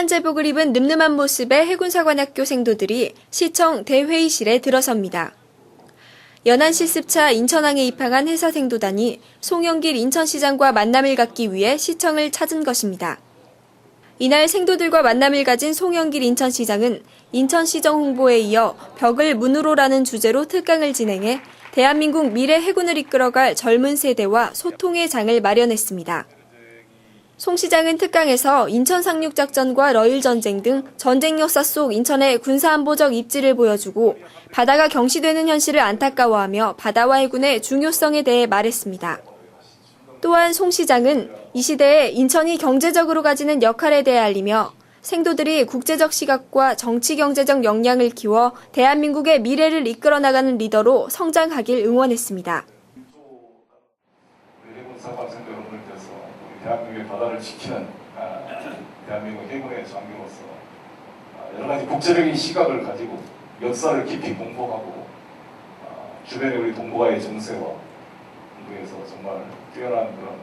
하얀 제복을 입은 늠름한 모습의 해군사관학교 생도들이 시청 대회의실에 들어섭니다. 연안 실습차 인천항에 입항한 회사 생도단이 송영길 인천시장과 만남을 갖기 위해 시청을 찾은 것입니다. 이날 생도들과 만남을 가진 송영길 인천시장은 인천시정 홍보에 이어 벽을 문으로라는 주제로 특강을 진행해 대한민국 미래 해군을 이끌어갈 젊은 세대와 소통의 장을 마련했습니다. 송 시장은 특강에서 인천 상륙작전과 러일전쟁 등 전쟁 역사 속 인천의 군사안보적 입지를 보여주고 바다가 경시되는 현실을 안타까워하며 바다와 해군의 중요성에 대해 말했습니다. 또한 송 시장은 이 시대에 인천이 경제적으로 가지는 역할에 대해 알리며 생도들이 국제적 시각과 정치 경제적 역량을 키워 대한민국의 미래를 이끌어 나가는 리더로 성장하길 응원했습니다. 사관생도 여러분들께서 우리 대한민국의 바다를 지키는 아, 대한민국 해군의 장교로서 아, 여러 가지 국제적인 시각을 가지고 역사를 깊이 공부하고 아, 주변의 우리 동북아의 정세와 공부해서 정말 뛰어난 그런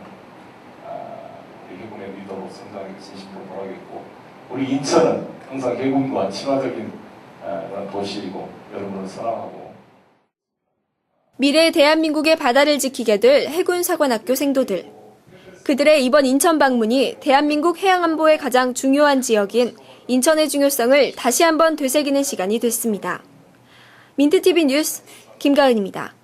아, 우리 해군의 리더로 성장하기 진심으로 바라겠고 우리 인천은 항상 해군과 친화적인 아, 그런 도시이고 여러분을 사랑하고 미래 대한민국의 바다를 지키게 될 해군사관학교 생도들. 그들의 이번 인천 방문이 대한민국 해양안보의 가장 중요한 지역인 인천의 중요성을 다시 한번 되새기는 시간이 됐습니다. 민트TV 뉴스 김가은입니다.